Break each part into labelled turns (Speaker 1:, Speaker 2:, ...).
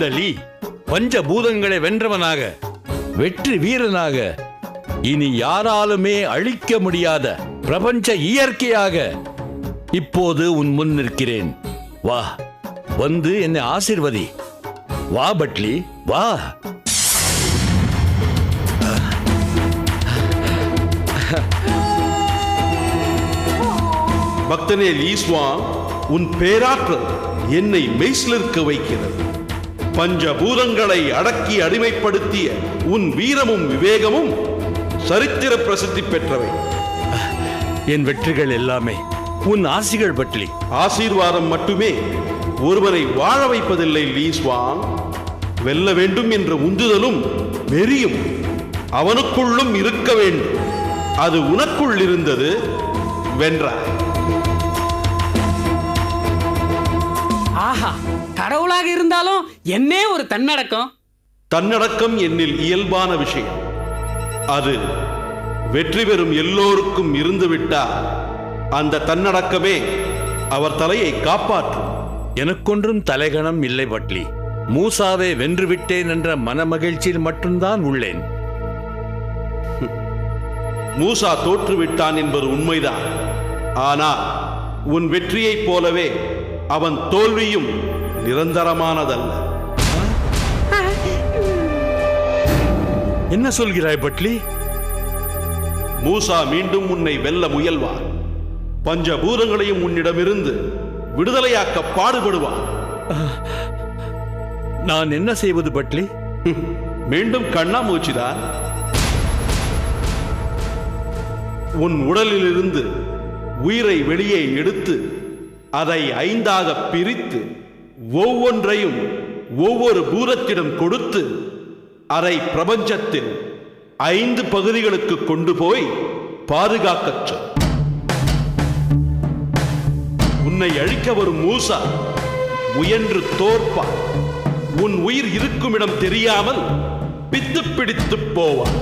Speaker 1: இந்த லீ பஞ்ச பூதங்களை வென்றவனாக வெற்றி வீரனாக இனி யாராலுமே அழிக்க முடியாத பிரபஞ்ச இயற்கையாக இப்போது உன் முன் நிற்கிறேன். வா வந்து என்னை ஆசிர்வதி. வா பட்லி வா.
Speaker 2: பக்தனே லீஸ்வா உன் பேராற்றல் என்னை மெய்சிலிருக்க வைக்கிறது. பஞ்சபூதங்களை அடக்கி அடிமைப்படுத்திய உன் வீரமும் விவேகமும் சரித்திர பிரசித்தி பெற்றவை.
Speaker 1: என் வெற்றிகள் எல்லாமே உன் ஆசிகள் பட்லி
Speaker 2: ஆசீர்வாதம் மட்டுமே ஒருவரை வாழ வைப்பதில்லை லீஸ்வாங் வெல்ல வேண்டும் என்ற உந்துதலும் வெறியும் அவனுக்குள்ளும் இருக்க வேண்டும். அது உனக்குள் இருந்தது வென்றாய்.
Speaker 3: ஆஹா கடவுளாக இருந்தாலும் என்னே ஒரு தன்னடக்கம்.
Speaker 2: தன்னடக்கம் என்னில் இயல்பான விஷயம். அது வெற்றி பெறும் எல்லோருக்கும் இருந்துவிட்டால் அந்த தன்னடக்கமே அவர் தலையை காப்பாற்றும்.
Speaker 1: எனக்கொன்றும் தலைகணம் இல்லை பட்லி. மூசாவை வென்றுவிட்டேன் என்ற மனமகிழ்ச்சியில் மட்டும்தான் உள்ளேன்.
Speaker 2: மூசா தோற்றுவிட்டான் என்பது உண்மைதான். ஆனால் உன் வெற்றியைப் போலவே அவன் தோல்வியும் நிரந்தரமானதல்ல.
Speaker 1: என்ன சொல்கிறாய் பட்லி?
Speaker 2: மூசா மீண்டும் உன்னை வெல்ல முயல்வான் பஞ்சபூதங்களையும் உன்னிடமிருந்து விடுதலையாக்க பாடுபடுவான்
Speaker 1: நான் என்ன செய்வது பட்லி?
Speaker 2: மீண்டும் கண்ணாமூச்சிதான் உன் உடலிலிருந்து உயிரை வெளியே எடுத்து அதை ஐந்தாக பிரித்து ஒவ்வொன்றையும் ஒவ்வொரு பூதத்திடம் கொடுத்து அதை பிரபஞ்சத்தில் ஐந்து பகுதிகளுக்கு கொண்டு போய் பாதுகாக்கச் சொல். உன்னை அழிக்க வரும் மூசா முயன்று தோற்பான் உன் உயிர் இருக்கும் இடம் தெரியாமல் பித்து பிடித்து போவான்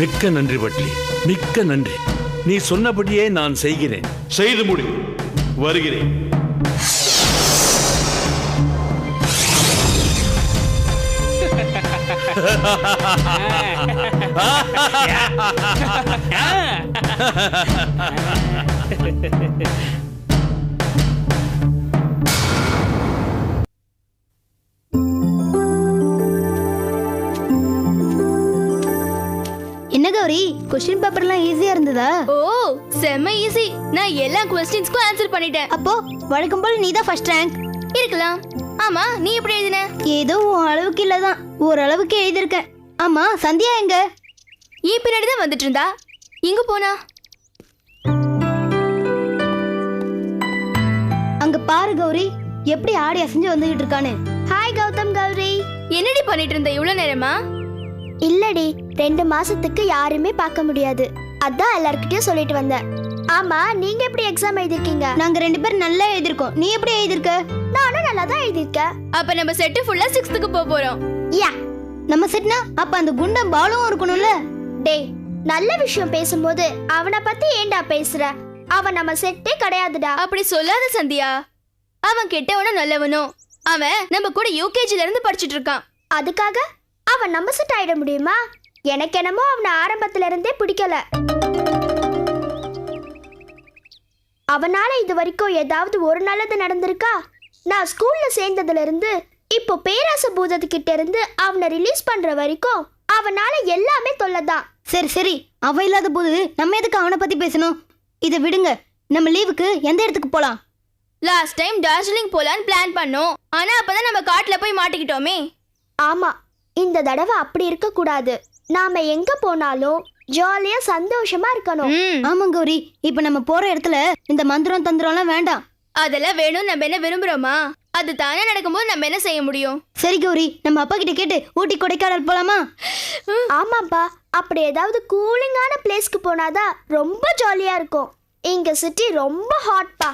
Speaker 1: மிக்க நன்றி பட்லி மிக்க நன்றி. நீ சொன்னபடியே நான் செய்கிறேன்.
Speaker 2: செய்து முடி. வருகிறேன்.
Speaker 4: என்ன கௌரி கொஸ்டின் பேப்பர்லாம் ஈஸியா இருந்ததா?
Speaker 5: ஓ செம்ம ஈஸி நான் எல்லா கொஸ்டின்ஸ்க்கும் ஆன்சர் பண்ணிட்டேன்.
Speaker 4: அப்போ வழக்கம் போல நீ தான் ஃபர்ஸ்ட் ரேங்க்
Speaker 5: இருக்கலாம். ஆமா நீ எப்படி எழுதின?
Speaker 4: ஏதோ உன் அளவுக்கு இல்லதான். ஓரளவுக்கு எழுதியிருக்கேன். ஆமா சந்தியா எங்க?
Speaker 5: ஈ பின்னாடி தான் வந்துட்டு இருந்தா எங்க போனா?
Speaker 4: அங்க பாரு கௌரி. எப்படி ஆடி அசைஞ்சு வந்துகிட்டு இருக்கானு ஹாய் கௌதம் கௌரி.
Speaker 5: என்னடி பண்ணிட்டு இருந்த இவ்வளவு நேரமா?
Speaker 6: இல்லடி ரெண்டு மாசத்துக்கு யாருமே பார்க்க முடியாது. அதான் எல்லார்கிட்டயும் சொல்லிட்டு வந்தேன். ஆமா நீங்க எப்படி எக்ஸாம் எழுதிருக்கீங்க?
Speaker 4: நாங்க ரெண்டு பேரும் நல்லா எழுதிருக்கோம். நீ எப்படி எழுதிருக்க?
Speaker 6: நானும் நல்லா தான் எழுதிருக்கேன்
Speaker 5: அப்ப நம்ம செட்டு ஃபுல்லா சிக்ஸ்த்துக்கு போக போறோம்.
Speaker 6: யா.
Speaker 4: நம்ம செட்னா அப்ப அந்த குண்டம் பாலும் இருக்கணும்ல?
Speaker 6: டேய் நல்ல விஷயம் பேசும்போது அவனை பத்தி ஏன்டா பேசுற? அவன் நம்ம செட்டே கிடையாதுடா.
Speaker 5: அப்படி சொல்லாத சந்தியா. அவன் கெட்டவனோ நல்லவனோ அவன் நம்ம கூட யூகேஜில இருந்து படிச்சிட்டு இருக்கான்.
Speaker 6: அதுக்காக? அவன் நம்ம செட் ஆயிட முடியுமா? எனக்கு என்னமோ அவனை ஆரம்பத்துல இருந்தே பிடிக்கல. அவனால இது வரைக்கும் ஏதாவது ஒரு நல்லது நடந்திருக்கா? நான் ஸ்கூல்ல சேர்ந்ததுல இருந்து இப்போ பேராச பூதத்துக்கிட்ட இருந்து அவனை ரிலீஸ் பண்ற வரைக்கும் அவனால எல்லாமே தொல்லதான்.
Speaker 4: சரி சரி. அவ இல்லாத போது நம்ம எதுக்கு அவனை பத்தி பேசணும்? இதை விடுங்க. நம்ம லீவுக்கு எந்த இடத்துக்கு போலாம்?
Speaker 5: லாஸ்ட் டைம் டார்ஜிலிங் போலான்னு பிளான் பண்ணோம். ஆனா அப்பதான் நம்ம காட்டுல போய் மாட்டிக்கிட்டோமே.
Speaker 6: ஆமா. இந்த தடவை அப்படி இருக்க கூடாது. நாம எங்க போனாலும் ஜாலியா சந்தோஷமா இருக்கணும்.
Speaker 5: ம்.
Speaker 4: ஆமா கௌரி. இப்ப நம்ம போற இடத்துல இந்த மந்திரம் தந்திரம்லாம் வேண்டாம்.
Speaker 5: அதெல்லாம் வேணும். நம்ம என்ன விரும்புறோமா? அது தானே நடக்கும்போது நம்ம என்ன செய்ய முடியும்?
Speaker 4: சரி கௌரி நம்ம அப்பா கிட்ட கேட்டு ஊட்டி கொடைக்கானல் போலாமா?
Speaker 6: ஆமாப்பா. அப்படி ஏதாவது கூலிங்கான பிளேஸ்க்கு போனாதான் ரொம்ப ஜாலியா இருக்கும். இங்க சிட்டி ரொம்ப ஹாட்பா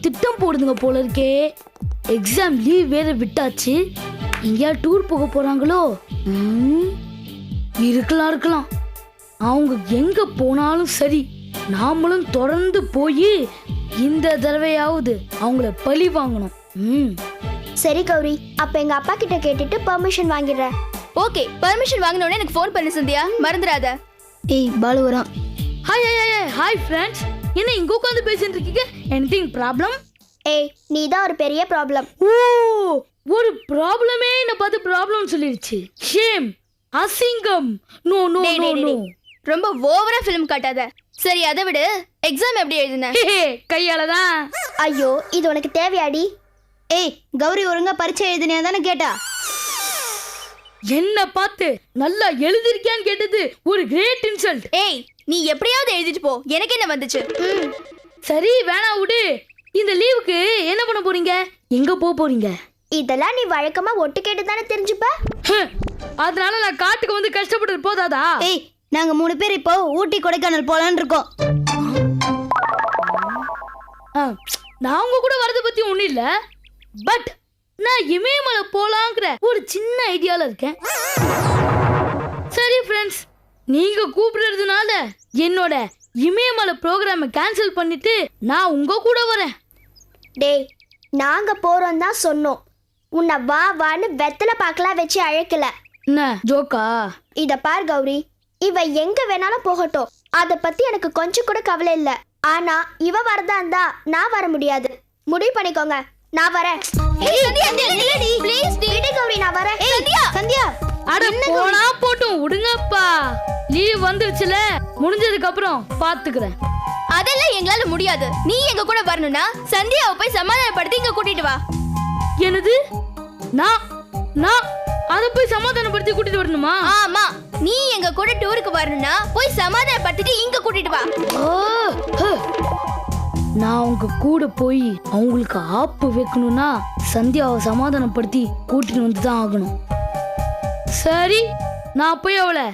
Speaker 7: திட்டம் போடுதுங்க போல இருக்கே. எக்ஸாம் லீவ் வேற விட்டாச்சு. எங்கேயா டூர் போக போறாங்களோ? ம், இருக்கலாம் இருக்கலாம். அவங்க எங்க போனாலும் சரி நாமளும் தொடர்ந்து போய் இந்த தடவையாவது அவங்கள பழி வாங்கணும். ம்.
Speaker 6: சரி கௌரி அப்ப எங்க அப்பா கிட்ட கேட்டுட்டு பெர்மிஷன் வாங்கிடுறேன்.
Speaker 5: ஓகே பர்மிஷன் வாங்கின உடனே எனக்கு ஃபோன் பண்ணு சந்தியா. மறந்துடாத.
Speaker 4: ஏய் பாலு வரான்
Speaker 7: hi hi hi hi friends என்ன இங்க உட்காந்து பேசிட்டு இருக்கீங்க? எனிதிங் ப்ராப்ளம்
Speaker 6: ஏய் நீ தான் ஒரு பெரிய ப்ராப்ளம்
Speaker 7: ஓ ஒரு ப்ராப்ளமே என்ன பார்த்து ப்ராப்ளம் சொல்லிருச்சு. ஷேம் அசிங்கம். No no no no.
Speaker 5: ரொம்ப ஓவரா ஃபிலிம் காட்டாத. சரி அதை விடு. எக்ஸாம் எப்படி எழுதின?
Speaker 7: கையால தான்
Speaker 6: ஐயோ இது உனக்கு தேவையாடி?
Speaker 4: ஏய் கௌரி ஒழுங்கா பரீட்சை எழுதினியா தானே கேட்டா?
Speaker 7: என்ன பார்த்து நல்லா எழுதிருக்கியான்னு கேட்டது ஒரு கிரேட் இன்சல்ட்
Speaker 5: ஏய் நீ எப்படியாவது எழுதிட்டு போ. எனக்கு என்ன வந்துச்சு?
Speaker 6: ம்.
Speaker 7: சரி வேணா விடு. இந்த லீவுக்கு என்ன பண்ண போறீங்க? எங்க போக போறீங்க?
Speaker 6: இதெல்லாம் நீ வழக்கமா ஒட்டு கேட்டு தானே தெரிஞ்சுப்ப?
Speaker 7: அதனால நான் காட்டுக்கு வந்து கஷ்டப்பட்டது போதாதா?
Speaker 4: ஏய் நாங்க மூணு பேர் இப்போ ஊட்டி கொடைக்கானல் போலான்னு இருக்கோம்.
Speaker 7: ஆ, நான் உங்க கூட வரத பத்தி ஒண்ணும் இல்ல. பட் நான் இமயமலை போலாங்கிற ஒரு சின்ன ஐடியால இருக்கேன். சரி ஃப்ரெண்ட்ஸ் நீங்க கூப்பிடுறதுனால என்னோட இமயமலை ப்ரோக்ராமை கேன்சல் பண்ணிட்டு நான் உங்க கூட வரேன்.
Speaker 6: டேய் நாங்க போறோம் தான் சொன்னோம். உன்னை வா வான்னு வெத்தலை பாக்கலாம் வச்சு அழைக்கல.
Speaker 7: என்ன ஜோக்கா
Speaker 6: இத பார் கௌரி. இவ எங்க வேணாலும் போகட்டும். அத பத்தி எனக்கு கொஞ்சம் கூட கவலை இல்ல. ஆனா இவ வரதா இருந்தா நான் வர முடியாது. முடிவு பண்ணிக்கோங்க. நான் வரேன்.
Speaker 5: ப்ளீஸ்
Speaker 6: விடு கௌரி நான் வரேன்.
Speaker 4: சந்தியா
Speaker 7: அட போனா போட்டும் விடுங்கப்பா. லீவ் வந்துருச்சுல. முடிஞ்சதுக்கு அப்புறம் பாத்துக்கிறேன்.
Speaker 5: அதெல்லாம் எங்களால முடியாது. நீ எங்க கூட வரணும்னா சந்தியாவை போய் சமாதானப்படுத்தி இங்க கூட்டிட்டு வா.
Speaker 7: என்னது? நான் நான் அதை போய் சமாதானப்படுத்தி கூட்டிட்டு வரணுமா?
Speaker 5: ஆமா. நீ எங்க கூட டூருக்கு வரணும்னா போய் சமாதானப்படுத்திட்டு இங்க கூட்டிட்டு வா.
Speaker 7: ஓ, ஹ. நான் உங்க கூட போய் அவங்களுக்கு ஆப்பு வைக்கணும்னா சந்தியாவை சமாதானப்படுத்தி கூட்டிட்டு வந்து தான் ஆகணும். சரி நான் போய் அவளை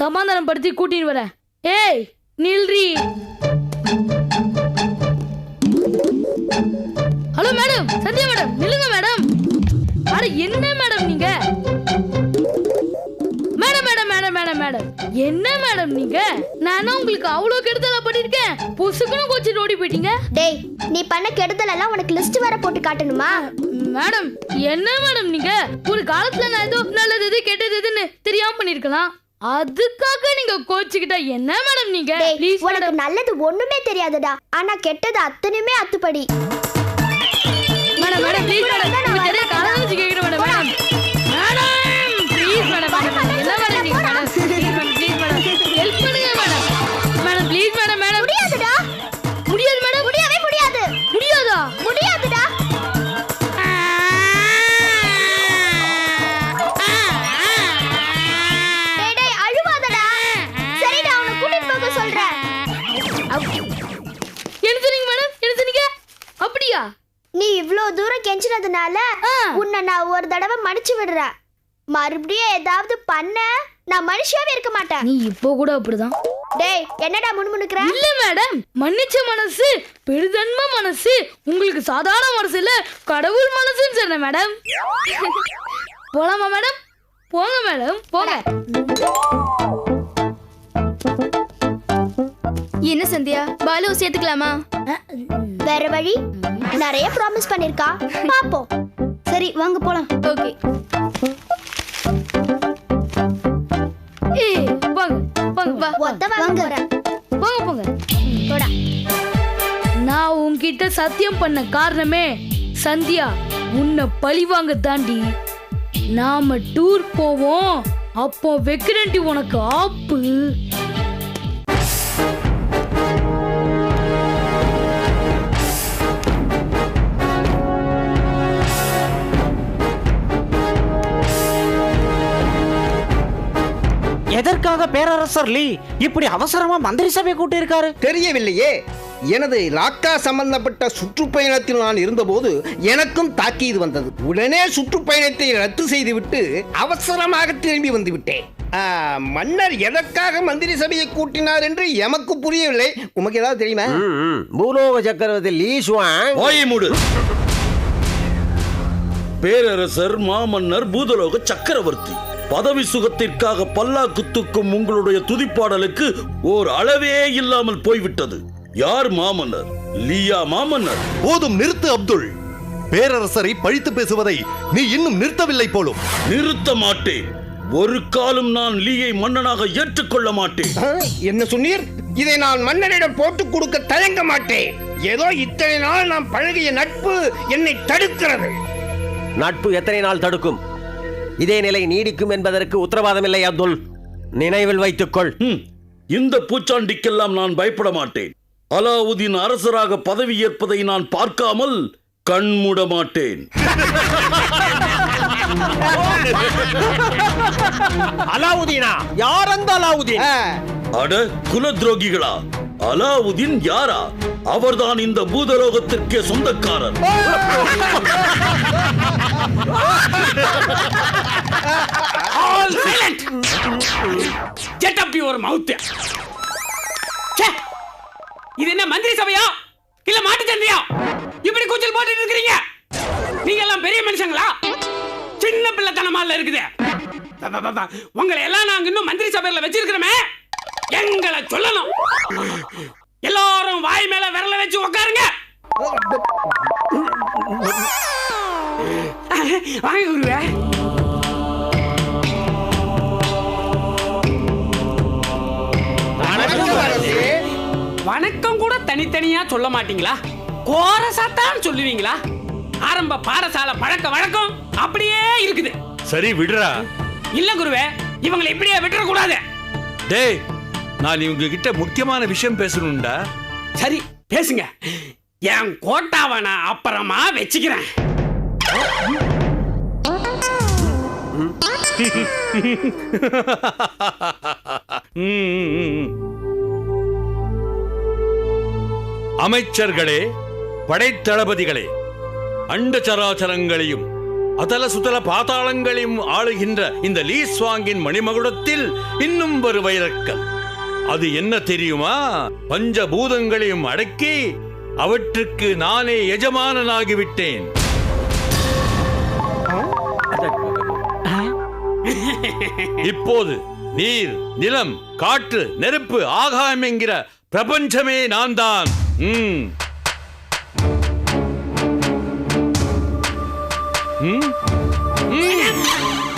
Speaker 7: சமாதானப்படுத்தி கூட்டிட்டு வரேன். ஏய் நில்றி. ஹலோ மேடம் சந்தியா மேடம் நில்லுங்க மேடம். அட என்ன மேடம்? மேடம் என்ன மேடம் நீங்க? நானும் உங்களுக்கு அவ்வளவு கெடுதலா பண்ணிருக்கேன். பொசுக்குன்னு கோச்சிட்டு ஓடி போயிட்டீங்க.
Speaker 6: டேய் நீ பண்ண கெடுதல் எல்லாம் உனக்கு லிஸ்ட் வேற போட்டு காட்டணுமா?
Speaker 7: மேடம் என்ன மேடம் நீங்க? ஒரு காலத்துல நான் ஏதோ நல்லது எது கெட்டது எதுன்னு தெரியாம பண்ணிருக்கலாம். அதுக்காக நீங்க கோச்சுக்கிட்டா என்ன மேடம் நீங்க?
Speaker 6: உனக்கு நல்லது ஒண்ணுமே தெரியாதுடா. ஆனா கெட்டது அத்தனையுமே அத்துப்படி.
Speaker 7: மேடம் மேடம் ப்ளீஸ் மேடம் சொன்னீங்க மேடம் சொன்னீங்க அப்படியா?
Speaker 6: நீ இவ்ளோ தூரம் கெஞ்சினதுனால. உன்னை நான் ஒரு தடவை மன்னிச்சு விடுறேன். மறுபடியும் ஏதாவது பண்ண நான் மனுஷியாவே இருக்க மாட்டேன்.
Speaker 7: நீ இப்போ கூட அப்படிதான்.
Speaker 6: டேய் என்னடா முணுமுணுக்கிற?
Speaker 7: இல்ல மேடம் மன்னிச்ச மனசு பெருதன்ம மனசு உங்களுக்கு சாதாரண மனசு இல்ல கடவுள் மனசுன்னு சொன்னேன் மேடம் போலாமா மேடம் போங்க மேடம் போங்க.
Speaker 5: என்ன சந்தியா? பாலு சேர்த்துக்கலாமா?
Speaker 6: வேற வழி? நிறைய ப்ராமிஸ் பண்ணிருக்கா. பாப்போம்.
Speaker 4: சரி வாங்க போலாம்.
Speaker 5: ஓகே.
Speaker 7: ஏய்
Speaker 5: வா.
Speaker 6: ஒத்த வாங்க போறேன்.
Speaker 7: போங்க போங்க.
Speaker 6: போடா.
Speaker 7: நான் உன்கிட்ட சத்தியம் பண்ண காரணமே சந்தியா உன்னை பழிவாங்க தாண்டி. நாம டூர் போவோம். அப்போ வைக்கிறேன்டி உனக்கு ஆப்பு.
Speaker 8: பேரரசர் லீ இப்படி அவசரமா மந்திரி சபை கூட்டியிருக்காரு?
Speaker 9: தெரியவில்லையே. எனது லாக்கா சம்பந்தப்பட்ட சுற்றுப்பயணத்தில் நான் இருந்தபோது எனக்கும் தாக்கீது வந்தது. உடனே சுற்றுப்பயணத்தை ரத்து செய்துவிட்டு அவசரமாக திரும்பி வந்து விட்டேன் ஆ, மன்னர் எதற்காக மந்திரி சபையை கூட்டினார் என்று எமக்கு புரியவில்லை. உமக்கு ஏதாவது தெரியுமா.
Speaker 10: பூலோக சக்கரவர்த்தி லீ சுவாங்.
Speaker 2: வாயை மூடு. பேரரசர் மாமன்னர் பூதலோக சக்கரவர்த்தி. பதவி சுகத்திற்காக பல்லாக்கு தூக்கும் உங்களுடைய துதிப்பாடலுக்கு ஓர் அளவே இல்லாமல் போய்விட்டது. யார் மாமன்னர்? லியா மாமன்னர்.
Speaker 11: போதும் நிறுத்து அப்துல். பேரரசரை பழித்து பேசுவதை நீ இன்னும் நிறுத்தவில்லை போலும்.
Speaker 2: நிறுத்த மாட்டேன். ஒரு காலம் நான் லீயை மன்னனாக ஏற்றுக்கொள்ள மாட்டேன்.
Speaker 9: என்ன சொன்னீர்? இதை நான் மன்னரிடம் போட்டு கொடுக்க தயங்க மாட்டேன். ஏதோ இத்தனை நாள் நாம் பழகிய நட்பு என்னை தடுக்கிறது.
Speaker 10: நட்பு எத்தனை நாள் தடுக்கும்? இதே நிலை நீடிக்கும் என்பதற்கு உத்தரவாதமில்லை அப்துல். நினைவில் வைத்துக்கொள்.
Speaker 2: இந்த பூச்சாண்டிக்கெல்லாம் நான் பயப்பட மாட்டேன். அலாவுதீன் அரசராக பதவி ஏற்பதை நான் பார்க்காமல் கண்மூட மாட்டேன்.
Speaker 10: அலாவுதீனா? யார் அந்த அலாவுதீன்?
Speaker 2: அட குல துரோகிகளா அலாவுதீன் யாரா? அவர்தான் இந்த பூதலோகத்திற்கே சொந்தக்காரர்.
Speaker 3: All silent shut up your mouth இது என்ன மந்திரி சபையா? இல்ல மாட்டு சந்தையா இப்படி கூச்சல் போட்டுட்டு இருக்கிறீங்க? நீங்க எல்லாம் பெரிய மனுஷங்களா? சின்ன பிள்ளைத்தனமால இருக்குது. உங்களை எல்லாம் நாங்க இன்னும் மந்திரி சபையில வச்சிருக்கிறோமே? எங்களை சொல்லணும். எல்லாரும் வாய் மேல விரல வச்சு உட்காருங்க வாங்க குருவே. தனித்தனியா சொல்ல மாட்டீங்களா? கோரசாத்தான் சொல்லுவீங்களா? ஆரம்ப பாடசாலை பழக்க வழக்கம் அப்படியே இருக்குது.
Speaker 1: சரி விடுறா.
Speaker 3: இல்ல குருவே இவங்களை இப்படியே விட்டுற கூடாது
Speaker 1: டேய் நான் இவங்க கிட்ட முக்கியமான விஷயம் பேசணும்டா.
Speaker 3: சரி பேசுங்க. என் கோட்டாவை நான் அப்புறமா வச்சுக்கிறேன்.
Speaker 1: ம், அமைச்சர்களே படைத்தளபதிகளே அண்ட சராச்சரங்களையும் அதல சுதல பாதாளங்களையும் ஆளுகின்ற இந்த லீஸ்வாங்கின் மணிமகுடத்தில் இன்னும் ஒரு வைரக்கல். அது என்ன தெரியுமா? பஞ்சபூதங்களையும் அடக்கி அவற்றுக்கு நானே எஜமானனாகிவிட்டேன். இப்போது நீர் நிலம் காற்று நெருப்பு ஆகாயம் என்கிற பிரபஞ்சமே நான் தான் ம். ம்?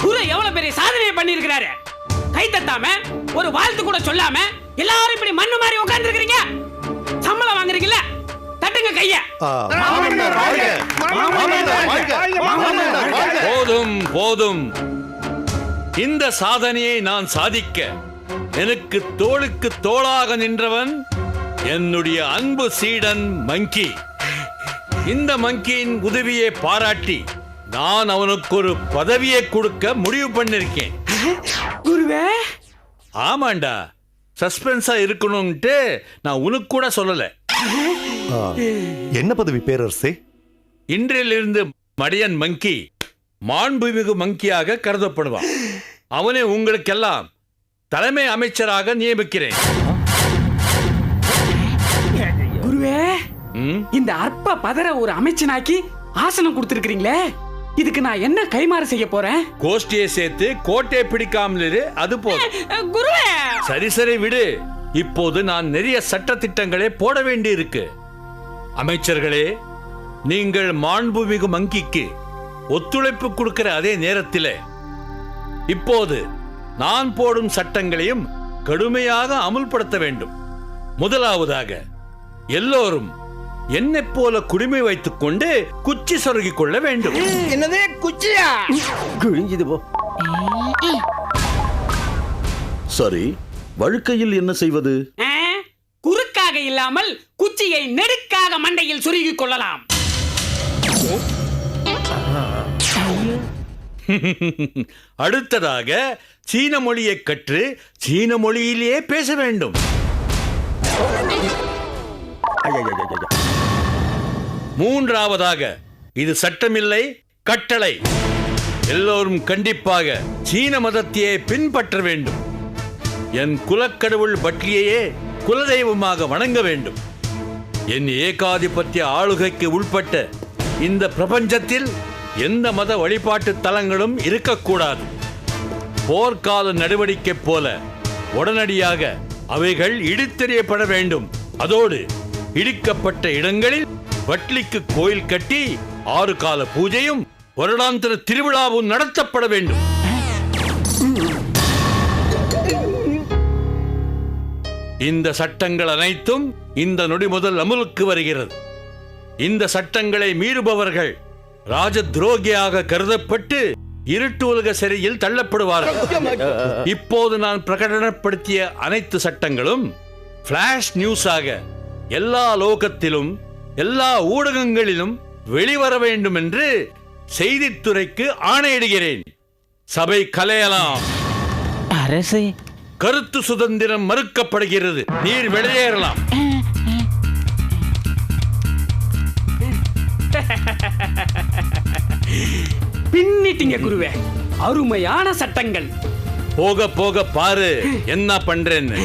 Speaker 3: குரு எவ்வளவு பெரிய சாதனையை பண்ணியிருக்கிறாரு? கை தட்டாம ஒரு வாழ்த்து கூட சொல்லாம எல்லாரும் இப்படி மண்ணு மாதிரி உட்கார்ந்து இருக்கிறீங்க சம்பளம் வாங்குறீங்கல்ல? தட்டுங்க கைய!
Speaker 1: போதும் போதும். இந்த சாதனையை நான் சாதிக்க எனக்கு தோளுக்கு தோளாக நின்றவன் என்னுடைய அன்பு சீடன் மங்கி. இந்த மங்கியின் உதவியை பாராட்டி நான் அவனுக்கு ஒரு பதவியை கொடுக்க முடிவு பண்ணிருக்கேன்.
Speaker 3: குருவே?
Speaker 1: ஆமாண்டா. சஸ்பென்ஸா இருக்கணும்ட்டு நான் உனக்கு கூட சொல்லல.
Speaker 11: என்ன பதவி பேரரசே?
Speaker 1: இன்றிலிருந்து மடியன் மங்கி மாண்புமிகு மங்கியாக கருதப்படுவான். அவனை உங்களுக்கெல்லாம் தலைமை அமைச்சராக நியமிக்கிறேன்.
Speaker 3: குருவே? இந்த அற்ப பதற ஒரு அமைச்சனாக்கி ஆசனம் கொடுத்திருக்கிறீங்களே? இதுக்கு நான் என்ன கைமாறு செய்ய போறேன்?
Speaker 1: கோஷ்டியை சேர்த்து கோட்டையை பிடிக்காமல் இரு அது போதும்.
Speaker 3: குருவே!
Speaker 1: சரி சரி விடு. இப்போது நான் நிறைய சட்ட திட்டங்களை போட வேண்டி இருக்கு அமைச்சர்களே நீங்கள் மாண்புமிகு மங்கிக்கு ஒத்துழைப்பு கொடுக்கிற அதே நேரத்தில் இப்போது நான் போடும் சட்டங்களையும் கடுமையாக அமுல்படுத்த வேண்டும். முதலாவதாக எல்லோரும் என்னைப் போல குடிமை வைத்துக் கொண்டு குச்சி சொருகிக் கொள்ள வேண்டும்.
Speaker 9: என்னது? குச்சியா?
Speaker 10: கிழிஞ்சது போ.
Speaker 2: சரி வழுக்கையில் என்ன செய்வது?
Speaker 3: குறுக்காக இல்லாமல் குச்சியை நெடுக்காக மண்டையில் சொருகிக் கொள்ளலாம்.
Speaker 1: அடுத்ததாக சீன மொழியை கற்று சீன மொழியிலேயே பேச வேண்டும். மூன்றாவதாக இது சட்டமில்லை கட்டளை எல்லோரும் கண்டிப்பாக சீன மதத்தையே பின்பற்ற வேண்டும் என் குலக்கடவுள் பட்லியையே குலதெய்வமாக வணங்க வேண்டும் என் ஏகாதிபத்திய ஆளுகைக்கு உட்பட்ட இந்த பிரபஞ்சத்தில் எந்த மத வழிபாட்டு தலங்களும் இருக்கக்கூடாது போர்க்கால நடவடிக்கை போல உடனடியாக அவைகள் இடித்தெறியப்பட வேண்டும் அதோடு இடிக்கப்பட்ட இடங்களில் வட்லிக்கு கோயில் கட்டி ஆறு கால பூஜையும் வருடாந்திர திருவிழாவும் நடத்தப்பட வேண்டும். இந்த சட்டங்கள் அனைத்தும் இந்த நொடி முதல் அமுலுக்கு வருகிறது. இந்த சட்டங்களை மீறுபவர்கள் ராஜ துரோகியாக கருதப்பட்டு இருட்டு உலக சிறையில் தள்ளப்படுவார்கள். இப்போது நான் பிரகடனப்படுத்திய அனைத்து சட்டங்களும் பிளாஷ் நியூஸாக எல்லா லோகத்திலும் எல்லா ஊடகங்களிலும் வெளிவர வேண்டும் என்று செய்தித்துறைக்கு ஆணையிடுகிறேன். சபை கலையலாம்
Speaker 8: அரசே.
Speaker 1: கருத்து சுதந்திரம் மறுக்கப்படுகிறது. நீர் வெளியேறலாம்.
Speaker 3: பின்னிட்டீங்க குருவே அருமையான சட்டங்கள்.
Speaker 1: போக போக பாரு என்ன பண்றேன்னு.